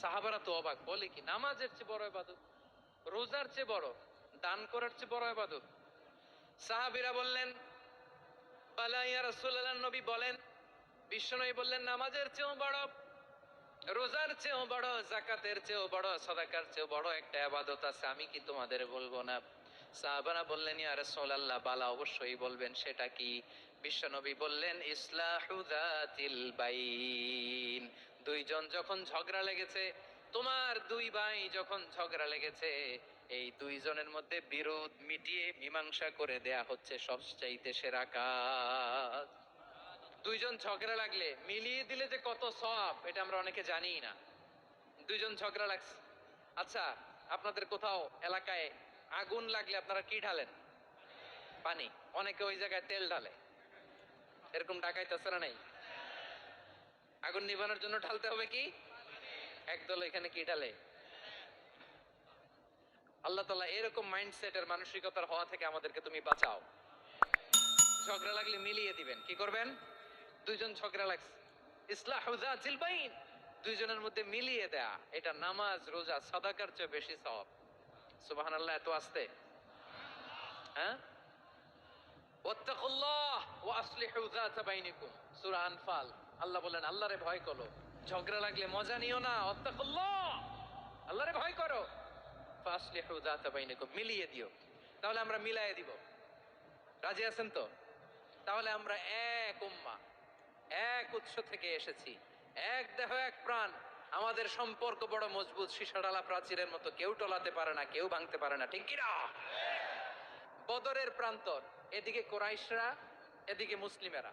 সাহাবারা তো অবাক, বলে কি, নামাজের চেয়ে বড় আবাদত রোজার চেয়ে বড়, দান করার চেয়ে বড় আবাদত সাহাবিরা বললেন, বালা নবী বলেন, বিশ্বনবী বললেন, নামাজের চেয়েও বড়, রোজার চেয়েও বড় জাকাতের চেয়েও বড়, সদাকার চেয়েও বড় একটা আবাদত আছে, আমি কি তোমাদের বলব না? সাহাবারা বললেন, ইয়া রাসূলুল্লাহ, বালা অবশ্যই বলবেন, সেটা কি? বিশ্বনবী বললেন, ইসলাহু বাইন দুইজন যখন ঝগড়া লেগেছে, তোমার দুই ভাই যখন ঝগড়া লেগেছে, এই দুইজনের মধ্যে বিরোধ মিটিয়ে মীমাংসা করে দেয়া হচ্ছে সবচাইতে সেরা কাজ। দুইজন ঝগড়া লাগলে মিলিয়ে দিলে যে কত সব এটা আমরা অনেকে জানি না। দুইজন ঝগড়া লাগছে। আচ্ছা আপনাদের কোথাও এলাকায় আগুন লাগলে আপনারা কি ঢালেন? পানি। অনেকে ওই জায়গায় তেল ঢালে। এরকম ডাকাইতেছে না নাই? আগুন নিবানোর জন্য ঢালতে হবে কি? একদল এখানে কি ঢালে? আল্লাহ তালা এরকম মাইন্ডসেটের মানসিকতার হওয়া থেকে আমাদেরকে তুমি বাঁচাও। ঝগড়া লাগলে মিলিয়ে দিবেন। কি করবেন? দুইজন ঝগড়া লাগছে। দুইজনের মধ্যে মিলিয়ে দেয়া। এটা নামাজ, রোজা, সাদাকার চেয়ে বেশি সওয়াব। সুবহানাল্লাহ, এত আসতে। হ্যাঁ? ওয়াত্তাকুল্লাহ ওয়া আসলিহু বাইনিকুম। সূরা আনফাল। আল্লাহ বলেন, আল্লাহরে ভয় করো। ঝগড়া লাগলে মজা নিও না ওয়াত্তাকুল্লাহ আল্লাহরে ভয় করো। ফাসলিহু যাতা বাইনিকুম, মিলিয়ে দিও। তাহলে আমরা মিলায়ে দিব। রাজি আছেন তো? তাহলে আমরা এক উম্মা, এক উৎস থেকে এসেছি। এক দেহ, এক প্রাণ। আমাদের সম্পর্ক বড় মজবুত, সীসাডালা প্রাচীরের মতো। কেউ টলাতে পারে না, কেউ ভাঙতে পারে না। ঠিক বদরের প্রান্তর, এদিকে কোরাইশরা, এদিকে মুসলিমেরা।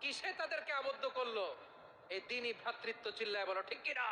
কিসে তাদেরকে আবদ্ধ করল? এই দিনই ভ্রাতৃত্ব চিল্লায় বলো ঠিক কিনা?